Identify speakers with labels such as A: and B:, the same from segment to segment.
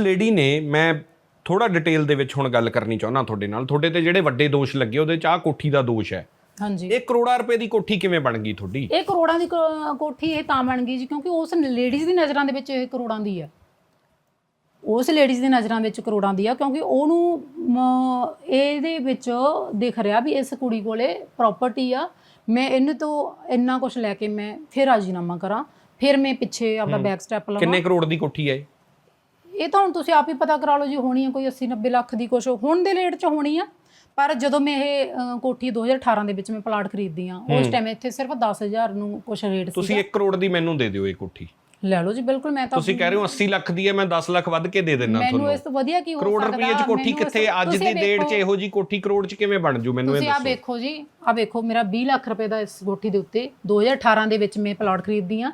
A: Lady ਨੇ ਮੈਂ ਥੋੜਾ ਡਿਟੇਲ ਦੇ ਵਿੱਚ ਹੁਣ ਗੱਲ ਕਰਨੀ ਚਾਹੁੰਦਾ ਤੁਹਾਡੇ ਨਾਲ। ਤੁਹਾਡੇ ਤੇ ਜਿਹੜੇ ਵੱਡੇ ਦੋਸ਼ ਲੱਗੇ ਉਹਦੇ ਚ ਆ ਕੋਠੀ ਦਾ ਦੋਸ਼ ਹੈ।
B: ਹਾਂਜੀ।
A: ਇਹ ਕਰੋੜਾਂ ਰੁਪਏ ਦੀ ਕੋਠੀ ਕਿਵੇਂ ਬਣ ਗਈ ਤੁਹਾਡੀ?
B: ਇਹ ਕਰੋੜਾਂ ਦੀ ਕੋ- ਕੋਠੀ ਇਹ ਤਾਂ ਬਣ ਗਈ ਜੀ ਕਿਉਂਕਿ ਉਸ ਲੇਡੀਜ਼ ਦੀ ਨਜ਼ਰਾਂ ਦੇ ਵਿੱਚ ਇਹ ਕਰੋੜਾਂ ਦੀ ਹੈ। ਉਸ ਲੇਡੀਜ਼ ਦੀ ਨਜ਼ਰਾਂ ਵਿੱਚ ਕਰੋੜਾਂ ਦੀ ਆ ਕਿਉਂਕਿ ਉਹਨੂੰ ਮ, ਇਹਦੇ ਵਿੱਚ ਦਿਖ ਰਿਹਾ ਵੀ ਇਸ ਕੁੜੀ ਕੋਲੇ ਪ੍ਰਾਪਰਟੀ ਆ। ਮੈਂ ਇਹਨੂੰ ਤੋਂ ਇੰਨਾ ਕੁਝ ਲੈ ਕੇ ਮੈਂ ਫਿਰ ਰਾਜੀਨਾਮਾ ਕਰਾਂ। ਫਿਰ ਮੈਂ ਪਿੱਛੇ ਆਪਦਾ ਬੈਕ ਸਟੈਪ ਲਵਾਂ।
A: ਕਿੰਨੇ ਕਰੋੜ ਦੀ ਕੋਠੀ ਹੈ ਇਹ?
B: ਇਹ ਤਾਂ ਹੁਣ ਤੁਸੀਂ ਆਪ ਹੀ ਪਤਾ ਕਰਾ ਲਓ ਜੀ ਹੋਣੀ ਹੈ ਕੋਈ 80 90 ਲੱਖ ਦੀ ਕੁਛ। ਹੁਣ ਦੇ ਰੇਟ 'ਚ ਹੋਣੀ ਆ ਪਰ ਜਦੋਂ ਮੈਂ ਇਹ ਅ, ਕੋਠੀ 2018 ਦੇ ਵਿੱਚ ਮੈਂ ਪਲਾਟ ਖਰੀਦਦੀ ਆ ਉਸ ਟਾਈਮ ਇੱਥੇ ਸਿਰਫ 10000 ਨੂੰ ਕੁਛ ਰੇਟ ਸੀ
A: ਤੁਸੀਂ 1 ਕਰੋੜ ਦੀ ਮੈਨੂੰ ਦੇ ਦਿਓ ਇਹ ਕੋਠੀ।
B: ਲੈ ਲਓ ਜੀ ਬਿਲਕੁਲ ਮੈਂ ਤਾਂ
A: ਤੁਸੀਂ ਕਹਿ ਰਹੇ ਹੋ 80 ਲੱਖ ਦੀ ਹੈ ਮੈਂ 10 ਲੱਖ ਵੱਧ ਕੇ ਦੇ ਦੇਣਾ
B: ਮੈਨੂੰ
A: ਤੁਹਾਨੂੰ।
B: ਇਸ ਤੋਂ ਵਧੀਆ ਕੀ ਹੋ
A: ਕਰੋੜ
B: ਸਕਦਾ
A: ਰੁਪਏ ਚ ਕੋਠੀ
B: ਮੈਨੂੰ ਇਸ-
A: ਕਿੱਥੇ ਅੱਜ
B: ਤੁਸੀਂ
A: ਦੀ ਡੇਟ 'ਚ ਇਹੋ ਜੀ ਕੋਠੀ ਕਰੋੜ 'ਚ ਕਿਵੇਂ ਬਣ ਜੂ ਮੈਨੂੰ ਇਹ
B: ਤੁਸੀਂ ਆ
A: ਦੱਸੋ।
B: ਵੇਖੋ ਜੀ ਆ ਵੇਖੋ ਮੇਰਾ 20 ਲੱਖ ਰੁਪਏ ਦਾ ਇਸ ਕੋਠੀ ਦੇ ਉੱਤੇ 2018 ਦੇ ਵਿੱਚ ਮੈਂ ਪਲਾਟ ਖਰੀਦਦੀ ਆ।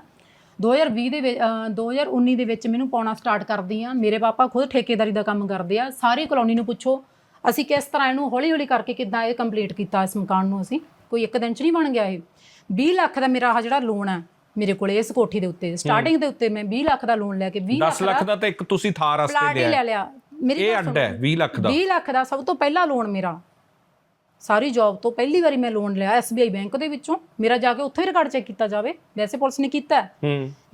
B: 2020 ਦੇ ਵਿੱਚ ਅ, 2019 ਦੇ ਵਿੱਚ ਮੈਨੂੰ ਪਾਉਣਾ ਸਟਾਰਟ ਕਰਦੀ ਆ। ਮੇਰੇ ਪਾਪਾ ਖੁਦ ਠੇਕੇਦਾਰੀ ਦਾ ਕੰਮ ਕਰਦੇ ਆ। ਸਾਰੀ ਕਲੋਨੀ ਨੂੰ ਪੁੱਛੋ ਅਸੀਂ ਕਿਸ ਤਰ੍ਹਾਂ ਇਹਨੂੰ ਹੌਲੀ ਹੌਲੀ ਕਰਕੇ ਕਿੱਦਾਂ ਇਹ ਕੰਪਲੀਟ ਕੀਤਾ ਇਸ ਮਕਾਨ ਨੂੰ ਅਸੀਂ? ਕੋਈ ਇੱਕ ਦਿਨ ਚ ਨਹੀਂ ਬਣ ਗਿਆ ਇਹ। 20 ਲੱਖ ਦਾ ਮੇਰਾ ਆ ਜਿਹੜਾ ਲੋਨ ਹੈ ਮੇਰੇ ਕੋਲੇ ਇਸ ਕੋਠੀ ਦੇ ਉੱਤੇ ਸਟਾਰਟਿੰਗ ਦੇ ਉੱਤੇ ਮੈਂ 20 ਲੱਖ ਦਾ ਲੋਨ ਲੈ ਕੇ 20
A: 10 ਲੱਖ ਦਾ ਤਾਂ ਇੱਕ ਤੁਸੀਂ ਥਾਰ
B: ਪਲਾਟ ਹੀ ਲੈ ਲਿਆ। ਮੇਰੀ
A: ਇਹ ਅੱਡ ਹੈ 20 ਲੱਖ ਦਾ।
B: 20 ਲੱਖ ਦਾ ਸਭ ਤੋਂ ਪਹਿਲਾ ਲੋਨ ਮੇਰਾ। ਸਾਰੀ ਜੌਬ ਤੋਂ ਪਹਿਲੀ ਵਾਰੀ ਮੈਂ ਲੋਨ ਲਿਆ SBI ਬੈਂਕ ਦੇ ਵਿੱਚੋਂ। ਮੇਰਾ ਜਾ ਕੇ ਉੱਥੇ ਹੀ ਰਿਕਾਰਡ ਚੈੱਕ ਕੀਤਾ ਜਾਵੇ। ਵੈਸੇ ਪੁਲਿਸ ਨੇ ਕੀਤਾ ਹੈ,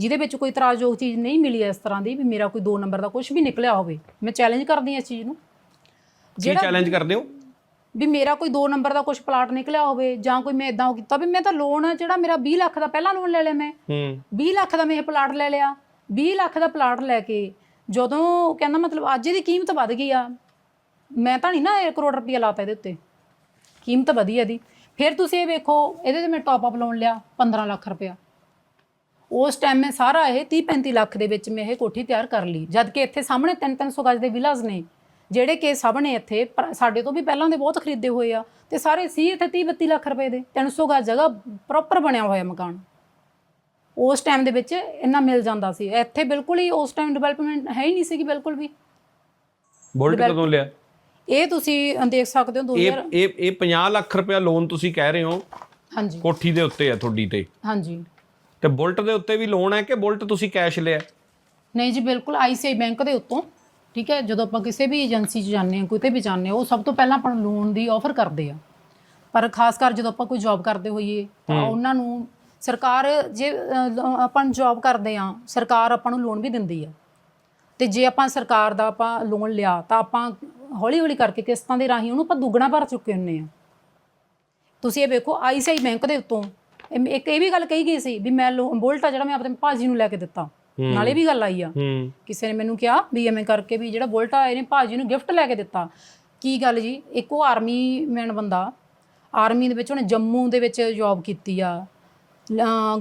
B: ਜਿਹਦੇ ਵਿੱਚ ਕੋਈ ਇਤਰਾਜ਼ਯੋਗ ਚੀਜ਼ ਨਹੀਂ ਮਿਲੀ ਇਸ ਤਰ੍ਹਾਂ ਦੀ ਵੀ ਮੇਰਾ ਕੋਈ 2 ਨੰਬਰ ਦਾ ਕੁਝ ਵੀ ਨਿਕਲਿਆ ਹੋਵੇ। ਮੈਂ ਚੈਲੰਜ ਕਰਦੀ ਹਾਂ ਇਸ ਚੀਜ਼ ਨੂੰ।
A: ਕੀ ਚੈਲੰਜ ਕਰਦੇ ਹੋ?
B: ਵੀ ਮੇਰਾ ਕੋਈ 2 ਨੰਬਰ ਦਾ ਕੁਝ ਪਲਾਟ ਨਿਕਲਿਆ ਹੋਵੇ ਜਾਂ ਕੋਈ ਮੈਂ ਇਦਾਂ ਕੀਤਾ ਵੀ ਮੈਂ ਤਾਂ ਲੋਨ ਜਿਹੜਾ ਮੇਰਾ 20 ਲੱਖ ਦਾ ਪਹਿਲਾ ਲੋਨ ਲੈ ਲਿਆ ਮੈਂ।
A: ਹੂੰ।
B: 20 ਲੱਖ ਦਾ ਮੈਂ ਇਹ ਪਲਾਟ ਲੈ ਲਿਆ। 20 ਲੱਖ ਦਾ ਪਲਾਟ ਲੈ ਕੇ ਜਦੋਂ ਕਹਿੰਦਾ ਮਤਲਬ ਅੱਜ ਇਹਦੀ ਕੀਮਤ ਵੱਧ ਗਈ ਆ। ਮੈਂ ਤਾਂ ਨਹੀਂ ਨਾ 1 ਕਰੋੜ ਰੁਪਇਆ ਲਾਤਾ ਇਹਦੇ ਉੱਤੇ। ਕੀਮਤ ਵਧੀ ਇਹਦੀ। ਫਿਰ ਤੁਸੀਂ ਇਹ ਵੇਖੋ ਇਹਦੇ ਤੇ ਮੈਂ ਟਾਪ ਅਪ ਲੋਨ ਲਿਆ 15 ਲੱਖ ਰੁਪਇਆ। ਉਸ ਟਾਈਮ ਮੈਂ ਸਾਰਾ ਇਹ 30 35 ਲੱਖ ਦੇ ਵਿੱਚ ਮੈਂ ਇਹ ਕੋਠੀ ਤਿਆਰ ਕਰ ਲਈ। ਜਦ ਕਿ ਇੱਥੇ ਸਾਹਮਣੇ 3-300 ਗਜ ਦੇ ਵਿਲਾਸ ਨੇ ਜਿਹੜੇ ਕਿ ਸਭ ਨੇ ਇੱਥੇ ਸਾਡੇ ਤੋਂ ਵੀ ਪਹਿਲਾਂ ਦੇ ਬਹੁਤ ਖਰੀਦੇ ਹੋਏ ਆ। ਤੇ ਸਾਰੇ ਸੀ ਇੱਥੇ 30-32 ਲੱਖ ਰੁਪਏ ਦੇ 300 ਗਜ ਜਗ੍ਹਾ ਪ੍ਰੋਪਰ ਬਣਿਆ ਹੋਇਆ ਮਕਾਨ। ਉਸ ਟਾਈਮ ਦੇ ਵਿੱਚ ਇੰਨਾ ਮਿਲ ਜਾਂਦਾ ਸੀ। ਇੱਥੇ ਬਿਲਕੁਲ ਹੀ ਉਸ ਟਾਈਮ ਡਿਵੈਲਪਮੈਂਟ ਹੈ ਹੀ ਨਹੀਂ ਸੀ ਕਿ ਬਿਲਕੁਲ ਵੀ।
A: ਬੁਲਟ ਕਦੋਂ ਲਿਆ?
B: ਇਹ ਤੁਸੀਂ ਦੇਖ ਸਕਦੇ ਹੋ
A: ਇਹ
B: 2000
A: ਇਹ ਇਹ 50 ਲੱਖ ਰੁਪਇਆ ਲੋਨ ਤੁਸੀਂ ਕਹਿ ਰਹੇ ਹੋ?
B: ਹਾਂਜੀ।
A: ਕੋਠੀ ਦੇ ਉੱਤੇ ਹੈ ਤੁਹਾਡੀ ਤੇ।
B: ਹਾਂਜੀ।
A: ਤੇ ਬੁਲਟ ਦੇ ਉੱਤੇ ਵੀ ਲੋਨ ਹੈ ਕਿ ਬੁਲਟ ਤੁਸੀਂ ਕੈਸ਼ ਲਿਆ?
B: ਨਹੀਂ ਜੀ ਬਿਲਕੁਲ ਆਈਸੀਆਈ ਬੈਂਕ ਦੇ ਉੱਤੋਂ। ਠੀਕ ਹੈ ਜਦੋਂ ਆਪਾਂ ਕਿਸੇ ਵੀ ਏਜੰਸੀ 'ਚ ਜਾਂਦੇ ਹਾਂ ਕਿਤੇ ਵੀ ਜਾਂਦੇ ਹਾਂ ਉਹ ਸਭ ਤੋਂ ਪਹਿਲਾਂ ਆਪਾਂ ਨੂੰ ਲੋਨ ਦੀ ਆਫਰ ਕਰਦੇ ਆ। ਪਰ ਖਾਸ ਕਰ ਜਦੋਂ ਆਪਾਂ ਕੋਈ ਜੌਬ ਕਰਦੇ ਹੋਈਏ ਤਾਂ ਉਹਨਾਂ ਨੂੰ ਸਰਕਾਰ ਜੇ ਅ, ਲ- ਆਪਾਂ ਜੌਬ ਕਰਦੇ ਆ ਸਰਕਾਰ ਆਪਾਂ ਨੂੰ ਲੋਨ ਵੀ ਦਿੰਦੀ ਆ। ਤੇ ਜੇ ਆਪਾਂ ਸਰਕਾਰ ਦਾ ਆਪਾਂ ਲੋਨ ਲਿਆ ਤਾਂ ਆਪਾਂ ਹੌਲੀ ਹੌਲੀ ਕਰਕੇ ਕਿਸ਼ਤਾਂ ਦੇ ਰਾਹੀਂ ਉਹਨੂੰ ਆਪਾਂ ਦੁੱਗਣਾ ਭਰ ਚੁੱਕੇ ਹੁੰਨੇ ਆ। ਤੁਸੀਂ ਇਹ ਵੇਖੋ ਆਈਸੀਆਈ ਬੈਂਕ ਦੇ ਉੱਤੋਂ। ਇਹ- ਇੱਕ ਇਹ ਵੀ ਗੱਲ ਕਹੀ ਗਈ ਸੀ ਵੀ ਮੈਂ ਲੋ- ਬੁਲਟ ਆ ਜਿਹੜਾ ਮੈਂ ਆਪਣੇ ਭਾਜੀ ਨੂੰ ਲੈ ਕੇ ਦਿੱਤਾ। ਨਾਲੇ ਵੀ ਗੱਲ ਆਈ ਆ।
A: ਹੂੰ।
B: ਕਿਸੇ ਨੇ ਮੈਨੂੰ ਕਿਹਾ ਵੀ ਐਵੇਂ ਕਰਕੇ ਵੀ ਜਿਹੜਾ ਬੁਲਟ ਆ ਇਹਨੇ ਭਾਜੀ ਨੂੰ ਗਿਫਟ ਲੈ ਕੇ ਦਿੱਤਾ। ਕੀ ਗੱਲ ਜੀ? ਇੱਕ ਉਹ ਆਰਮੀ ਮੈਨ ਬੰਦਾ ਆਰਮੀ ਦੇ ਵਿੱਚ ਉਹਨੇ ਜੰਮੂ ਦੇ ਵਿੱਚ ਜੌਬ ਕੀਤੀ ਆ।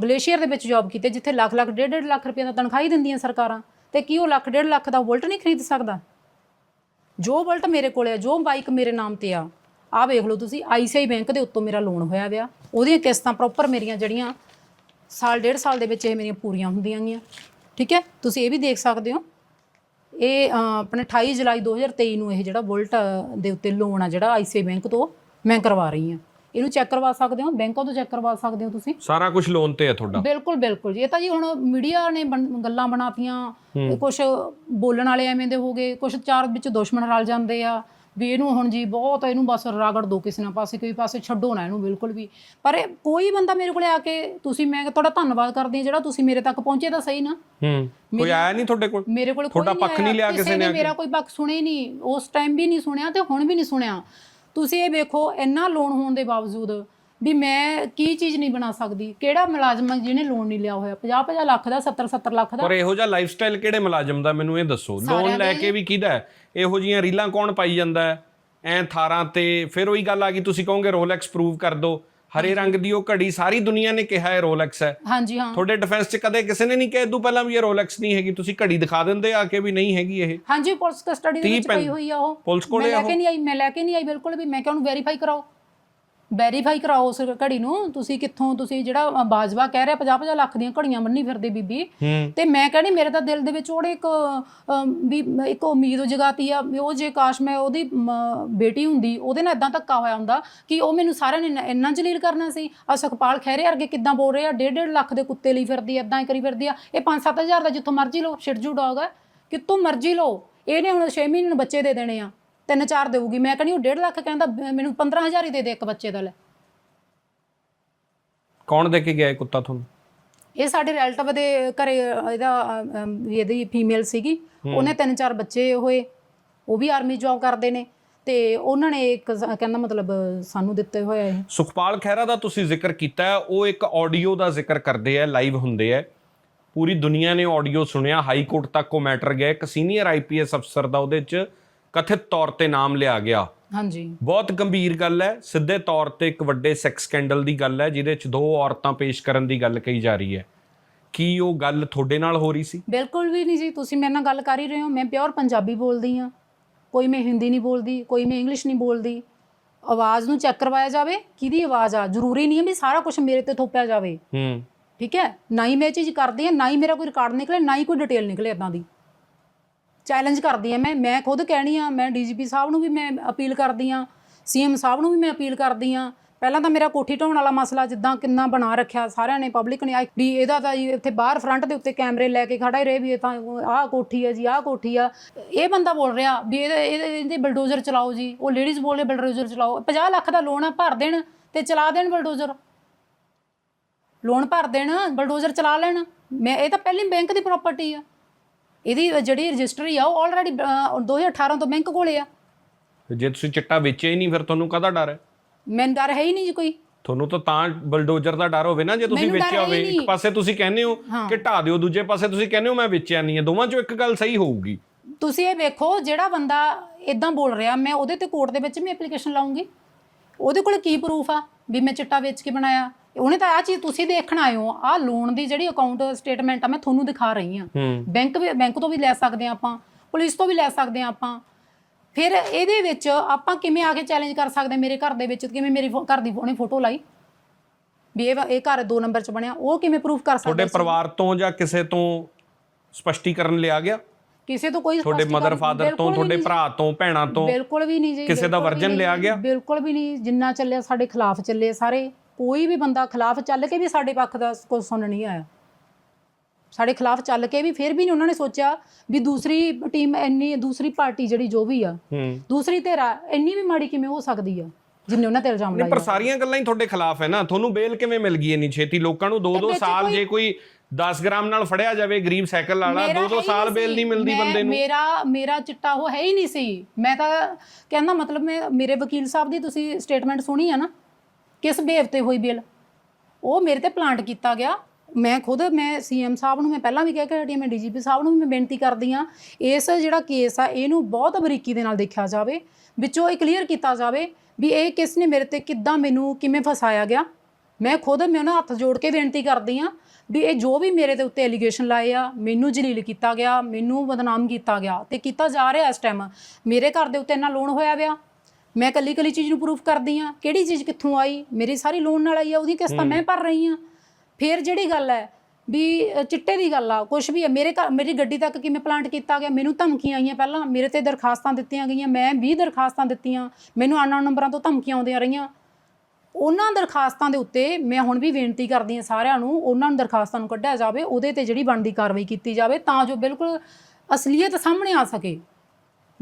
B: ਗਲੇਸ਼ੀਅਰ ਦੇ ਵਿੱਚ ਜੌਬ ਕੀਤੀ ਜਿੱਥੇ ਲੱਖ ਲੱਖ ਡੇਢ ਡੇਢ ਲੱਖ ਰੁਪਏ ਦਾ ਤਨਖਾਹ ਹੀ ਦਿੰਦੀਆਂ ਸਰਕਾਰਾਂ। ਤੇ ਕੀ ਉਹ ਲੱਖ ਡੇਢ ਲੱਖ ਦਾ ਬੁਲਟ ਨਹੀਂ ਖਰੀਦ ਸਕਦਾ? ਜੋ ਬੁਲਟ ਮੇਰੇ ਕੋਲੇ ਆ, ਜੋ ਬਾਈਕ ਮੇਰੇ ਨਾਮ ਤੇ ਆ, ਆਹ ਵੇਖ ਲਓ ਤੁਸੀਂ ਆਈਸੀਆਈ ਬੈਂਕ ਦੇ ਉੱਤੋਂ ਮੇਰਾ ਲੋਨ ਹੋਇਆ ਵਿਆ। ਉਹਦੀਆਂ ਕਿਸ਼ਤਾਂ ਪ੍ਰੋਪਰ ਮੇਰੀਆਂ ਜਿਹੜੀਆਂ, ਸਾਲ, ਡੇਢ ਸਾਲ ਦੇ ਵਿੱਚ ਇਹ ਮੇਰੀਆਂ ਪੂਰੀਆਂ ਹੁੰਦੀਆਂ ਗਈਆਂ। ਠੀਕ ਹੈ? ਤੁਸੀਂ ਇਹ ਵੀ ਦੇਖ ਸਕਦੇ ਹੋ। ਇਹ ਆਪਣੇ 28 ਜੁਲਾਈ 2023 ਨੂੰ ਇਹ ਜਿਹੜਾ ਬੁਲਟ ਦੇ ਉੱਤੇ ਲੋਨ ਆ ਜਿਹੜਾ ਆਈਸੀਆਈ ਬੈਂਕ ਤੋਂ ਮੈਂ ਕਰਵਾ ਰਹੀ ਹਾਂ। ਇਹਨੂੰ ਚੈੱਕ ਕਰਵਾ ਸਕਦੇ ਹੋ? ਬੈਂਕਾਂ ਤੋਂ ਚੈੱਕ ਕਰਵਾ ਸਕਦੇ ਹੋ ਤੁਸੀਂ?
A: ਸਾਰਾ ਕੁਝ ਲੋਨ ਤੇ ਹੈ ਤੁਹਾਡਾ।
B: ਬਿਲਕੁਲ ਬਿਲਕੁਲ ਜੀ। ਇਹ ਤਾਂ ਜੀ ਹੁਣ ਮੀਡੀਆ ਨੇ ਗੱਲਾਂ ਬਣਾਤੀਆਂ। ਕੁਝ ਬੋਲਣ ਵਾਲੇ ਐਵੇਂ ਦੇ ਹੋ ਗਏ। ਕੁਝ ਚਾਰ ਵਿੱਚ ਦੁਸ਼ਮਣ ਰਲ ਜਾਂਦੇ ਆ। ਵੀ ਇਹਨੂੰ ਹੁਣ ਜੀ ਬਹੁਤ ਇਹਨੂੰ ਬਸ ਰਾਗੜ ਦੋ ਕਿਸੇ ਨਾ ਪਾਸੇ ਕੋਈ ਪਾਸੇ ਛੱਡੋ ਨਾ ਇਹਨੂੰ ਬਿਲਕੁਲ ਵੀ। ਪਰ ਕੋਈ ਬੰਦਾ ਮੇਰੇ ਕੋਲੇ ਆ ਕੇ ਤੁਸੀਂ ਮੈਂ ਤੁਹਾਡਾ ਧੰਨਵਾਦ ਕਰਦੀ ਹਾਂ ਜਿਹੜਾ ਤੁਸੀਂ ਮੇਰੇ ਤੱਕ ਪਹੁੰਚੇ ਤਾਂ ਸਹੀ ਨਾ।
A: ਹੂੰ। ਕੋਈ ਆਇਆ ਨਹੀਂ ਤੁਹਾਡੇ ਕੋਲ?
B: ਮੇਰੇ ਕੋਲ ਕੋਈ
A: ਤੁਹਾਡਾ ਪੱਖ ਨਹੀਂ ਲਿਆ ਕਿਸੇ ਨੇ?
B: ਮੇਰਾ ਕੋਈ ਪੱਖ ਸੁਣਿਆ ਹੀ ਨਹੀਂ। ਉਸ ਟਾਈਮ ਵੀ ਨਹੀਂ ਸੁਣਿਆ ਤੇ ਹੁਣ ਵੀ ਨਹੀਂ ਸੁਣਿਆ। ਤੁਸੀਂ ਇਹ ਵੇਖੋ ਇੰਨਾ ਲੋਨ ਹੋਣ ਦੇ ਬਾਵਜੂਦ ਵੀ ਮੈਂ ਕੀ ਚੀਜ਼ ਨਹੀਂ ਬਣਾ ਸਕਦੀ? ਕਿਹੜਾ ਮੁਲਾਜ਼ਮ ਜਿਹਨੇ ਲੋਨ ਨਹੀਂ ਲਿਆ ਹੋਇਆ? 50 50 ਲੱਖ ਦਾ 70 70 ਲੱਖ ਦਾ?
A: ਪਰ ਇਹੋ ਜਿਹਾ ਲਾਈਫ ਸਟਾਈਲ ਕਿਹੜੇ ਮੁਲਾਜ਼ਮ ਦਾ? ਮੈਨੂੰ ਇਹ ਦੱਸੋ। ਲੋਨ ਲੈ ਕੇ ਵੀ ਕਿਹਦਾ? ਇਹੋ ਜੀਆਂ ਰੀਲਾਂ ਕੌਣ ਪਾਈ ਜਾਂਦਾ ਹੈ? ਐ ਥਾਰਾਂ ਤੇ ਫਿਰ ਉਹੀ ਗੱਲ ਆ ਗਈ ਤੁਸੀਂ ਕਹੋਗੇ ਰੋਲੈਕਸ ਪ੍ਰੂਵ ਕਰ ਦਿਓ ਹਰੇ ਰੰਗ ਦੀ ਉਹ ਘੜੀ ਸਾਰੀ ਦੁਨੀਆ ਨੇ ਕਿਹਾ ਹੈ ਰੋਲੈਕਸ ਹੈ।
B: ਹਾਂਜੀ ਹਾਂ।
A: ਤੁਹਾਡੇ ਡਿਫੈਂਸ 'ਚ ਕਦੇ ਕਿਸੇ ਨੇ ਨਹੀਂ ਕਿਹਾ ਇਦੋਂ ਪਹਿਲਾਂ ਵੀ ਇਹ ਰੋਲੈਕਸ ਨਹੀਂ ਹੈਗੀ? ਤੁਸੀਂ ਘੜੀ ਦਿਖਾ ਦਿੰਦੇ ਆ ਕੇ ਵੀ ਨਹੀਂ ਹੈਗੀ ਇਹ।
B: ਹਾਂਜੀ ਪੁਲਿਸ ਕਸਟਡੀ ਦੇ ਵਿੱਚ ਪਈ ਹੋਈ ਆ ਉਹ।
A: ਪੁਲਿਸ ਕੋਲੇ
B: ਮੈਂ ਲੈ ਕੇ ਨਹੀਂ ਆਈ ਮੈਂ ਲੈ ਕੇ ਨਹੀਂ ਆਈ ਬਿਲਕੁਲ ਵੀ ਮੈਂ ਕਿਹਾ ਉਹਨੂੰ ਵੈਰੀਫਾਈ ਕਰਾਓ। ਵੈਰੀਫਾਈ ਕਰਾਓ ਉਸ ਘੜੀ ਨੂੰ। ਤੁਸੀਂ ਕਿੱਥੋਂ ਤੁਸੀਂ ਜਿਹੜਾ ਬਾਜਵਾ ਕਹਿ ਰਿਹਾ 50 50 ਲੱਖ ਦੀਆਂ ਘੜੀਆਂ ਬੰਨੀ ਫਿਰਦੇ ਬੀਬੀ। ਤੇ ਮੈਂ ਕਹਿੰਦੀ ਮੇਰੇ ਤਾਂ ਦਿਲ ਦੇ ਵਿੱਚ ਉਹਦੇ ਇੱਕ ਵੀ ਇੱਕ ਉਮੀਦ ਜਗਾਤੀ ਆ ਉਹ ਜੇ ਕਾਸ਼ ਮੈਂ ਉਹਦੀ ਬੇਟੀ ਹੁੰਦੀ ਉਹਦੇ ਨਾਲ ਇਦਾਂ ਧੱਕਾ ਹੋਇਆ ਹੁੰਦਾ ਕਿ ਉਹ ਮੈਨੂੰ ਸਾਰਿਆਂ ਨੇ ਇੰਨਾ- ਜਲੀਲ ਕਰਨਾ ਸੀ। ਆ ਸੁਖਪਾਲ ਖਹਿਰੇ ਵਰਗੇ ਕਿੱਦਾਂ ਬੋਲ ਰਹੇ ਆ ਡੇਢ ਡੇਢ ਲੱਖ ਦੇ ਕੁੱਤੇ ਲਈ ਫਿਰਦੀ ਐ ਇਦਾਂ ਹੀ ਕਰੀ ਫਿਰਦੀ ਆ। ਇਹ 5-7000 ਦਾ ਜਿੱਥੋਂ ਮਰਜ਼ੀ ਲਓ ਛਿੜਜੂ ਡੌਗ ਆ ਕਿੱਥੋਂ ਮਰਜ਼ੀ ਲਓ। ਇਹਨੇ ਹੁਣ 6 ਮਹੀਨੇ ਨੂੰ ਬੱਚੇ ਦੇ ਦੇਣੇ ਆ। ਤਿੰਨ ਚਾਰ ਦੇਊਗੀ। ਮੈਂ ਕਹਿੰਦੀ ਉਹ 1.5 ਲੱਖ ਕਹਿੰਦਾ ਬ- ਮੈਨੂੰ 15000 ਹੀ ਦੇ ਦੇ ਇੱਕ ਬੱਚੇ ਦਾ ਲੈ।
A: ਕੌਣ ਦੇ ਕੇ ਗਿਆ ਇਹ ਕੁੱਤਾ ਤੁਹਾਨੂੰ?
B: ਇਹ ਸਾਡੇ ਰਿਲੇਟਿਵ ਦੇ ਘਰੇ ਇਹਦਾ ਅਮ, ਅਮ, ਵੀ ਇਹਦੀ ਫੀਮੇਲ ਸੀਗੀ। ਉਹਨੇ ਤਿੰਨ ਚਾਰ ਬੱਚੇ ਹੋਏ। ਉਹ ਵੀ ਆਰਮੀ ਜੌਬ ਕਰਦੇ ਨੇ। ਤੇ ਉਹਨਾਂ ਨੇ ਇੱਕ ਸ- ਕਹਿੰਦਾ ਮਤਲਬ ਸਾਨੂੰ ਦਿੱਤੇ ਹੋਏ ਆ ਇਹ।
A: ਸੁਖਪਾਲ ਖਹਿਰਾ ਦਾ ਤੁਸੀਂ ਜ਼ਿਕਰ ਕੀਤਾ ਹੈ। ਉਹ ਇੱਕ ਆਡੀਓ ਦਾ ਜ਼ਿਕਰ ਕਰਦੇ ਆ ਲਾਈਵ ਹੁੰਦੇ ਆ। ਪੂਰੀ ਦੁਨੀਆ ਨੇ ਆਡੀਓ ਸੁਣਿਆ। ਹਾਈ ਕੋਰਟ ਤੱਕ ਉਹ ਮੈਟਰ ਗਿਆ। ਇੱਕ ਸੀਨੀਅਰ ਆਈਪੀਐਸ ਅਫਸਰ ਦਾ ਉਹਦੇ 'ਚ ਕਥਿਤ ਤੌਰ ਤੇ ਨਾਮ ਲਿਆ ਗਿਆ।
B: ਹਾਂਜੀ।
A: ਬਹੁਤ ਗੰਭੀਰ ਗੱਲ ਹੈ। ਸਿੱਧੇ ਤੌਰ ਤੇ ਇੱਕ ਵੱਡੇ ਸੈਕਸ ਸਕੈਂਡਲ ਦੀ ਗੱਲ ਹੈ ਜਿਹਦੇ 'ਚ ਦੋ ਔਰਤਾਂ ਪੇਸ਼ ਕਰਨ ਦੀ ਗੱਲ ਕਹੀ ਜਾ ਰਹੀ ਹੈ। ਕੀ ਉਹ ਗੱਲ ਤੁਹਾਡੇ ਨਾਲ ਹੋ ਰਹੀ ਸੀ?
B: ਬਿਲਕੁਲ ਵੀ ਨਹੀਂ ਜੀ। ਤੁਸੀਂ ਮੇਰੇ ਨਾਲ ਗੱਲ ਕਰ ਹੀ ਰਹੇ ਹੋ। ਮੈਂ ਪਿਓਰ ਪੰਜਾਬੀ ਬੋਲਦੀ ਆ ਕੋਈ ਮੈਂ ਹਿੰਦੀ ਨਹੀਂ ਬੋਲਦੀ ਕੋਈ ਮੈਂ ਇੰਗਲਿਸ਼ ਨਹੀਂ ਬੋਲਦੀ। ਆਵਾਜ਼ ਨੂੰ ਚੈੱਕ ਕਰਵਾਇਆ ਜਾਵੇ। ਕਿਹਦੀ ਆਵਾਜ਼ ਆ? ਜ਼ਰੂਰੀ ਨਹੀਂ ਹੈ ਵੀ ਸਾਰਾ ਕੁਝ ਮੇਰੇ ਤੇ ਥੋਪਿਆ ਜਾਵੇ।
A: ਹੂੰ।
B: ਠੀਕ ਹੈ? ਨਾ ਹੀ ਮੈਂ ਇਹ ਚੀਜ਼ ਕਰਦੀ ਹਾਂ ਨਾ ਹੀ ਮੇਰਾ ਕੋਈ ਰਿਕਾਰਡ ਨਿਕਲੇ ਨਾ ਹੀ ਕੋਈ ਡਿਟੇਲ ਨਿਕਲੇ ਇਦਾਂ ਦੀ। ਚੈਲੰਜ ਕਰਦੀ ਹਾਂ ਮੈਂ ਮੈਂ ਖੁਦ ਕਹਿਣੀ ਆ, ਮੈਂ ਡੀਜੀਪੀ ਸਾਹਿਬ ਨੂੰ ਵੀ ਮੈਂ ਅਪੀਲ ਕਰਦੀ ਆ ਸੀਐਮ ਸਾਹਿਬ ਨੂੰ ਵੀ ਮੈਂ ਅਪੀਲ ਕਰਦੀ ਆ ਪਹਿਲਾਂ ਤਾਂ ਮੇਰਾ ਕੋਠੀ ਢਾਉਣ ਵਾਲਾ ਮਸਲਾ ਜਿੱਦਾਂ ਕਿੰਨਾ ਬਣਾ ਰੱਖਿਆ, ਸਾਰਿਆਂ ਨੇ ਪਬਲਿਕ ਨੇ ਆਈ- ਵੀ ਇਹਦਾ ਤਾਂ ਜੀ ਇੱਥੇ ਬਾਹਰ ਫਰੰਟ ਦੇ ਉੱਤੇ ਕੈਮਰੇ ਲੈ ਕੇ ਖੜਾ ਹੀ ਰਹੇ ਵੀ ਇਹ ਤਾਂ ਆਹ ਕੋਠੀ ਹੈ ਜੀ, ਆਹ ਕੋਠੀ ਆ। ਇਹ ਬੰਦਾ ਬੋਲ ਰਿਹਾ ਵੀ ਇਹਦੇ ਇਹਦੇ ਇਹਦੇ ਬਲਡੋਜ਼ਰ ਚਲਾਓ ਜੀ, ਉਹ ਲੇਡੀਜ਼ ਬੋਲੇ ਬਲਡੋਜ਼ਰ ਚਲਾਓ। 50 ਲੱਖ ਦਾ ਲੋਨ ਆ, ਭਰ ਦੇਣ ਤੇ ਚਲਾ ਦੇਣ ਬਲਡੋਜ਼ਰ ਲੋਨ ਭਰ ਦੇਣ ਬਲਡੋਜ਼ਰ ਚਲਾ ਲੈਣ। ਮੈਂ, ਇਹ ਤਾਂ ਪਹਿਲੀ ਬੈਂਕ ਦੀ ਪ੍ਰਾਪਰਟੀ ਆ। ਇਹਦੀ ਜਿਹੜੀ ਰਜਿਸਟਰੀ ਆ ਉਹ ਆਲਰੇਡੀ 2018 ਤੋਂ ਬੈਂਕ ਕੋਲੇ ਆ।
A: ਜੇ ਤੁਸੀਂ ਚਿੱਟਾ ਵੇਚਿਆ ਹੀ ਨਹੀਂ ਫਿਰ ਤੁਹਾਨੂੰ ਕਾਹਦਾ ਡਰ ਹੈ?
B: ਮੈਨੂੰ ਡਰ ਹੈ ਹੀ ਨਹੀਂ ਜੀ ਕੋਈ।
A: ਤੁਹਾਨੂੰ ਤਾਂ ਤਾਂ ਬਲਡੋਜ਼ਰ ਦਾ ਡਰ ਹੋਵੇ ਨਾ ਜੇ ਤੁਸੀਂ ਵੇਚਿਆ ਹੋਵੇ। ਇੱਕ। ਪਾਸੇ ਤੁਸੀਂ ਕਹਿੰਦੇ ਹੋ ਕਿ ਢਾ ਦਿਓ ਦੂਜੇ ਪਾਸੇ ਤੁਸੀਂ ਕਹਿੰਦੇ ਹੋ ਮੈਂ ਵੇਚਿਆ ਨਹੀਂ ਹੈ। ਦੋਵਾਂ ਚੋਂ ਇੱਕ ਗੱਲ ਸਹੀ ਹੋਊਗੀ।
B: ਤੁਸੀਂ ਇਹ ਵੇਖੋ ਜਿਹੜਾ ਬੰਦਾ ਇਦਾਂ ਬੋਲ ਰਿਹਾ ਮੈਂ ਉਹਦੇ ਤੇ ਕੋਰਟ ਦੇ ਵਿੱਚ ਵੀ ਐਪਲੀਕੇਸ਼ਨ ਲਾਉਂਗੀ। ਉਹਦੇ ਕੋਲ ਕੀ ਪ੍ਰੂਫ ਆ? ਵੀ ਮੈਂ ਚਿੱਟਾ ਵੇਚ ਕੇ ਬਣਾਇਆ। ਉਹਨੇ ਤਾਂ ਆ ਚੀਜ਼ ਤੁਸੀਂ ਦੇਖਣ ਆਏ ਹੋ ਆ ਲੋਨ ਦੀ ਜਿਹੜੀ ਅਕਾਊਂਟ ਸਟੇਟਮੈਂਟ ਆ ਮੈਂ ਤੁਹਾਨੂੰ ਦਿਖਾ ਰਹੀ ਆ
A: ਹੂੰ।
B: ਬੈਂਕ ਵੀ ਬੈਂਕ ਤੋਂ ਵੀ ਲੈ ਸਕਦੇ ਆ ਆਪਾਂ ਪੁਲਿਸ ਤੋਂ ਵੀ ਲੈ ਸਕਦੇ ਆ ਆਪਾਂ। ਫਿਰ ਇਹਦੇ ਵਿੱਚ ਆਪਾਂ ਕਿਵੇਂ ਆ ਕੇ ਚੈਲੰਜ ਕਰ ਸਕਦੇ ਮੇਰੇ ਘਰ ਦੇ ਵਿੱਚ? ਕਿਵੇਂ ਮੇਰੀ ਘਰ ਦੀ ਉਹਨੇ ਫੋਟੋ ਲਾਈ? ਵੀ ਇਹ ਇਹ ਘਰ ਦੋ ਨੰਬਰ 'ਚ ਬਣਿਆ ਉਹ ਕਿਵੇਂ ਪ੍ਰੂਫ ਕਰ
A: ਤੁਹਾਡੇ
B: ਸਕਦੇ
A: ਪਰਿਵਾਰ ਤੋਂ ਜਾਂ ਕਿਸੇ ਤੋਂ ਸਪਸ਼ਟੀਕਰਨ ਲਿਆ ਗਿਆ?
B: ਕਿਸੇ ਤੋਂ ਕੋਈ
A: ਤੁਹਾਡੇ ਮਦਰ ਫਾਦਰ ਤੋਂ ਤੁਹਾਡੇ ਭਰਾ ਤੋਂ ਭੈਣਾਂ ਤੋਂ
B: ਬਿਲਕੁਲ ਵੀ ਨਹੀਂ ਜੀ
A: ਕਿਸੇ ਦਾ ਵਰਜਨ ਲਿਆ ਗਿਆ?
B: ਬਿਲਕੁਲ ਵੀ ਨਹੀਂ ਜਿੰਨਾ ਚੱਲਿਆ ਸਾਡੇ ਖਿਲਾਫ ਚੱਲੇ ਸਾਰੇ। ਕੋਈ ਵੀ ਬੰਦਾ ਖਿਲਾਫ ਚੱਲ ਕੇ ਵੀ ਸਾਡੇ ਪੱਖ ਦਾ ਕੁਝ ਸੁਣ ਨਹੀਂ ਆਇਆ। ਸਾਡੇ ਖਿਲਾਫ ਚੱਲ ਕੇ ਵੀ ਫਿਰ ਵੀ ਨਹੀਂ ਉਹਨਾਂ ਨੇ ਸੋਚਿਆ ਵੀ ਦੂਸਰੀ ਟੀਮ ਇੰਨੀ ਦੂਸਰੀ ਪਾਰਟੀ ਜਿਹੜੀ ਜੋ ਵੀ ਆ ਦੂਸਰੀ ਧਿਰਾ ਇੰਨੀ ਵੀ ਮਾੜੀ ਕਿਵੇਂ ਹੋ ਸਕਦੀ ਆ ਜਿੰਨੇ ਉਹਨਾਂ ਤੇ ਇਲਜ਼ਾਮ ਲਾਏ
A: ਪਰ ਸਾਰੀਆਂ ਗੱਲਾਂ ਹੀ ਤੁਹਾਡੇ ਖਿਲਾਫ ਹੈ ਨਾ। ਤੁਹਾਨੂੰ ਬੇਲ ਕਿਵੇਂ ਮਿਲ ਗਈ ਇੰਨੀ ਛੇਤੀ? ਲੋਕਾਂ ਨੂੰ 2-2
B: ਵਿੱਚ
A: ਸਾਲ
B: ਕੋਈ-
A: ਜੇ ਕੋਈ 10 ਗ੍ਰਾਮ ਨਾਲ ਫੜਿਆ ਜਾਵੇ ਗਰੀਬ ਸਾਈਕਲ ਵਾਲਾ
B: ਮੇਰਾ
A: 2-2
B: ਹੈ ਹੀ
A: ਸਾਲ
B: ਨਹੀਂ
A: ਬੇਲ। ਨਹੀਂ ਮਿਲਦੀ
B: ਮੈਂ-
A: ਬੰਦੇ ਨੂੰ।
B: ਮੇਰਾ ਮੇਰਾ ਚਿੱਟਾ ਉਹ ਹੈ ਹੀ ਨਹੀਂ ਸੀ। ਮੈਂ ਤਾਂ ਕਹਿੰਦਾ ਮਤਲਬ ਮੈਂ ਮੇਰੇ ਵਕੀਲ ਸਾਹਿਬ ਦੀ ਤੁਸੀਂ ਸਟੇਟਮੈਂਟ ਸੁਣੀ ਆ ਨਾ ਕਿਸ ਬੇਵ ਤੇ ਹੋਈ ਬੇਲ? ਉਹ ਮੇਰੇ ਤੇ ਪਲਾਂਟ ਕੀਤਾ ਗਿਆ। ਮੈਂ ਖੁਦ ਮੈਂ ਸੀਐਮ ਸਾਹਿਬ ਨੂੰ ਮੈਂ ਪਹਿਲਾਂ ਵੀ ਕਹਿ ਕੇ ਹਟੀ ਹਾਂ, ਮੈਂ ਡੀਜੀਪੀ ਸਾਹਿਬ ਨੂੰ ਵੀ ਮੈਂ ਬੇਨਤੀ ਕਰਦੀ ਆ ਇਸ ਜਿਹੜਾ ਕੇਸ ਆ ਇਹਨੂੰ ਬਹੁਤ ਬਰੀਕੀ ਦੇ ਨਾਲ ਦੇਖਿਆ ਜਾਵੇ ਵਿੱਚੋਂ ਇਹ ਕਲੀਅਰ ਕੀਤਾ ਜਾਵੇ ਵੀ ਇਹ ਕਿਸ ਨੇ ਮੇਰੇ ਤੇ ਕਿੱਦਾਂ ਮੈਨੂੰ ਕਿਵੇਂ ਫਸਾਇਆ ਗਿਆ। ਮੈਂ ਖੁਦ ਮੈਂ ਉਹਨਾਂ ਹੱਥ ਜੋੜ ਕੇ ਬੇਨਤੀ ਕਰਦੀ ਆ ਵੀ ਇਹ ਜੋ ਵੀ ਮੇਰੇ ਦੇ ਉੱਤੇ ਐਲੀਗੇਸ਼ਨ ਲਾਏ ਆ ਮੈਨੂੰ ਜਲੀਲ ਕੀਤਾ ਗਿਆ ਮੈਨੂੰ ਬਦਨਾਮ ਕੀਤਾ ਗਿਆ ਤੇ ਕੀਤਾ ਜਾ ਰਿਹਾ ਇਸ ਟਾਈਮ ਮੇਰੇ ਘਰ ਦੇ ਉੱਤੇ ਇੰਨਾ ਲੋਨ ਹੋਇਆ ਵਿਆ ਮੈਂ ਕੱਲੀ ਕੱਲੀ ਚੀਜ਼ ਨੂੰ ਪ੍ਰੂਫ ਕਰਦੀ ਆ ਕਿਹੜੀ ਚੀਜ਼ ਕਿੱਥੋਂ ਆਈ? ਮੇਰੀ ਸਾਰੀ ਲੋਨ ਨਾਲ ਆਈ ਆ ਉਹਦੀ ਕਿਸ਼ਤਾਂ ਮੈਂ ਭਰ ਰਹੀ ਆ ਫਿਰ ਜਿਹੜੀ ਗੱਲ ਹੈ ਵੀ ਚਿੱਟੇ ਦੀ ਗੱਲ ਆ ਕੁਝ ਵੀ ਹੈ ਮੇਰੇ ਘਰ ਮੇਰੀ ਗੱਡੀ ਤੱਕ ਕਿਵੇਂ ਪਲਾਂਟ ਕੀਤਾ ਗਿਆ? ਮੈਨੂੰ ਧਮਕੀਆਂ ਆਈਆਂ ਪਹਿਲਾਂ। ਮੇਰੇ ਤੇ ਦਰਖਾਸਤਾਂ ਦਿੱਤੀਆਂ ਗਈਆਂ। ਮੈਂ 20 ਦਰਖਾਸਤਾਂ ਦਿੱਤੀਆਂ। ਮੈਨੂੰ ਅਨਨੋਨ ਨੰਬਰਾਂ ਤੋਂ ਧਮਕੀਆਂ ਆਉਂਦੀਆਂ ਰਹੀਆਂ। ਉਹਨਾਂ ਦਰਖਾਸਤਾਂ ਦੇ ਉੱਤੇ ਮੈਂ ਹੁਣ ਵੀ ਬੇਨਤੀ ਕਰਦੀ ਹਾਂ ਸਾਰਿਆਂ ਨੂੰ, ਉਹਨਾਂ ਨੂੰ ਦਰਖਾਸਤਾਂ ਨੂੰ ਕੱਢਿਆ ਜਾਵੇ, ਉਹਦੇ ਤੇ ਜਿਹੜੀ ਬਣਦੀ ਕਾਰਵਾਈ ਕੀਤੀ ਜਾਵੇ ਤਾਂ ਜੋ ਬਿਲਕੁਲ ਅਸਲੀਅਤ ਸਾਹਮਣੇ ਆ ਸਕੇ।